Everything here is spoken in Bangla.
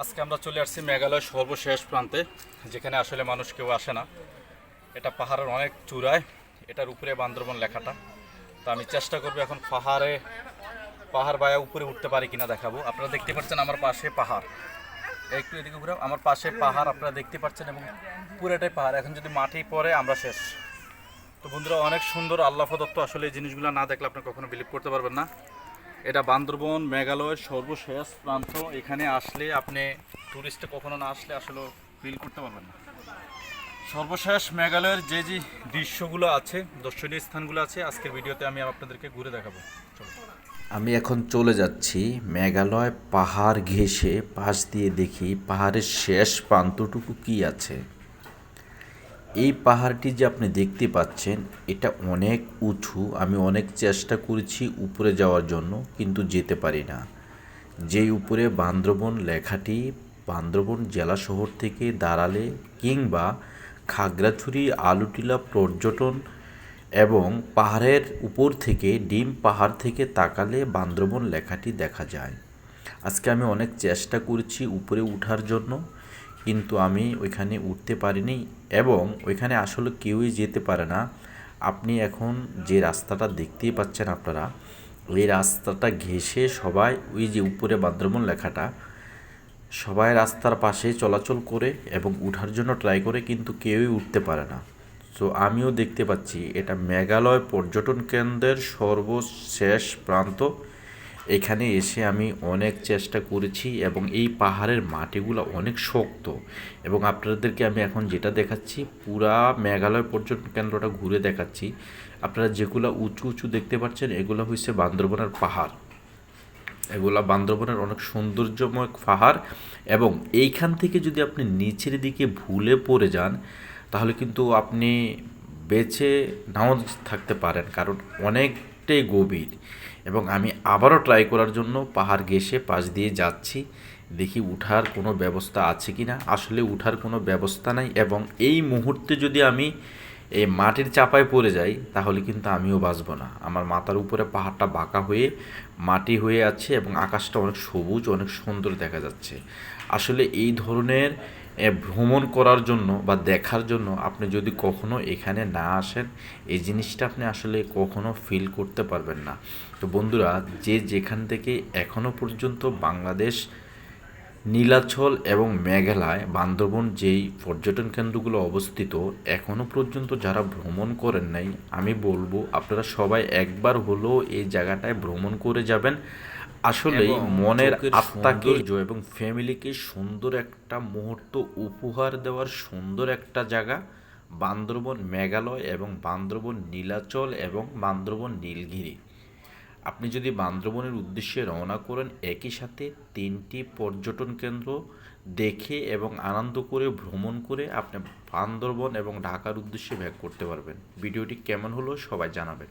আজকে আমরা চলে আসছি মেঘালয় সর্বশেষ প্রান্তে, যেখানে আসলে মানুষ কেউ আসে না। এটা পাহাড়ের অনেক চূড়ায়, এটার উপরে বান্দরবন লেখাটা। তো আমি চেষ্টা করব এখন পাহাড়ে, পাহাড় বায়া উপরে উঠতে পারি কিনা দেখাবো। আপনারা দেখতে পাচ্ছেন আমার পাশে পাহাড়। একটু এদিকে ঘুরে আমার পাশে পাহাড়, আপনারা দেখতে পাচ্ছেন এবং পুরোটাই পাহাড়। এখন যদি মাঠেই পড়ে, আমরা শেষ। তো বন্ধুরা, অনেক সুন্দর আল্লাহ প্রদত্ত আসলে এই জিনিসগুলো না দেখলে আপনি কখনো বিলিভ করতে পারবেন না। এটা বান্দরবন মেঘালয়ের সর্বশেষ প্রান্ত। এখানে আসলে আপনি টুরিস্টে কখনো না আসলে আসলে ফিল করতে পারবেন না। সর্বশেষ মেঘালয়ের যে যে দৃশ্যগুলো আছে, দর্শনীয় স্থানগুলো আছে, আজকের ভিডিওতে আমি আপনাদেরকে ঘুরে দেখাবো। আমি এখন চলে যাচ্ছি মেঘালয় পাহাড় ঘেঁষে, পাশ দিয়ে দেখি পাহাড়ের শেষ প্রান্তটুকু কি আছে। এই পাহাড়টি যে আপনি দেখতে পাচ্ছেন, এটা অনেক উঁচু। আমি অনেক চেষ্টা করেছি উপরে যাওয়ার জন্য, কিন্তু যেতে পারি না। যেই উপরে বান্দরবন লেখাটি, বান্দরবন জেলা শহর থেকে দাঁড়ালে কিংবা খাগড়াছড়ি, আলুটিলা পর্যটন এবং পাহাড়ের উপর থেকে, ডিম পাহাড় থেকে তাকালে বান্দরবন লেখাটি দেখা যায়। আজকে আমি অনেক চেষ্টা করেছি উপরে ওঠার জন্য। কিন্তু আমি ওইখানে উঠতে পারিনি এবং ওইখানে আসলে কেউই যেতে পারে না। আপনি এখন যে রাস্তাটা দেখতেই পাচ্ছেন আপনারা এই রাস্তাটা ঘেঁষে সবাই ওই যে উপরে বান্দরবন লেখাটা, সবাই রাস্তার পাশে চলাচল করে এবং উঠার জন্য ট্রাই করে কিন্তু কেউই উঠতে পারে না। সো আমিও দেখতে পাচ্ছি এটা মেঘালয় পর্যটন কেন্দ্রের সর্বশেষ প্রান্ত। এখানে এসে আমি অনেক চেষ্টা করেছি এবং এই পাহাড়ের মাটিগুলো অনেক শক্ত। এবং আপনাদেরকে আমি এখন যেটা দেখাচ্ছি, পুরা মেঘালয় পর্যটন কেন্দ্রটা ঘুরে দেখাচ্ছি। আপনারা যেগুলো উঁচু উঁচু দেখতে পাচ্ছেন, এগুলো হচ্ছে বান্দরবনের পাহাড়। এগুলা বান্দরবনের অনেক সৌন্দর্যময় পাহাড় এবং এইখান থেকে যদি আপনি নিচের দিকে ভুলে পড়ে যান, তাহলে কিন্তু আপনি বেঁচে নাও থাকতে পারেন। কারণ অনেকটাই গভীর এবং আমি আবারও ট্রাই করার জন্য পাহাড় ঘেঁষে পাশ দিয়ে যাচ্ছি। দেখি উঠার কোনো ব্যবস্থা আছে কি না আসলে উঠার কোনো ব্যবস্থা নাই এবং এই মুহূর্তে যদি আমি এই মাটির চাপায় পড়ে যাই, তাহলে কিন্তু আমিও বাঁচব না। আমার মাথার উপরে পাহাড়টা বাঁকা হয়ে মাটি হয়ে আছে এবং আকাশটা অনেক সবুজ, অনেক সুন্দর দেখা যাচ্ছে। আসলে এই ধরনের ভ্রমণ করার জন্য বা দেখার জন্য আপনি যদি কখনো এখানে না আসেন, এই জিনিসটা আপনি আসলে কখনো ফিল করতে পারবেন না। তো বন্ধুরা, যে যেখান থেকে এখনও পর্যন্ত বাংলাদেশ, নীলাচল এবং মেঘালয়, বান্দরবন যেই পর্যটন কেন্দ্রগুলো অবস্থিত এখনও পর্যন্ত যারা ভ্রমণ করেন নাই, আমি বলব আপনারা সবাই একবার হলেও এই জায়গাটায় ভ্রমণ করে যাবেন। আসলে মনের আত্মাকে এবং ফ্যামিলিকে সুন্দর একটা মুহূর্ত উপহার দেওয়ার সুন্দর একটা জায়গা। বান্দরবন মেঘালয় এবং বান্দরবন নীলাচল এবং বান্দরবন নীলগিরি। আপনি যদি বান্দরবনের উদ্দেশ্যে রওনা করেন একই সাথে তিনটি পর্যটন কেন্দ্র দেখে এবং আনন্দ করে ভ্রমণ করে আপনি বান্দরবন এবং ঢাকার উদ্দেশ্যে ব্যাক করতে পারবেন। ভিডিওটি কেমন হলো সবাই জানাবেন।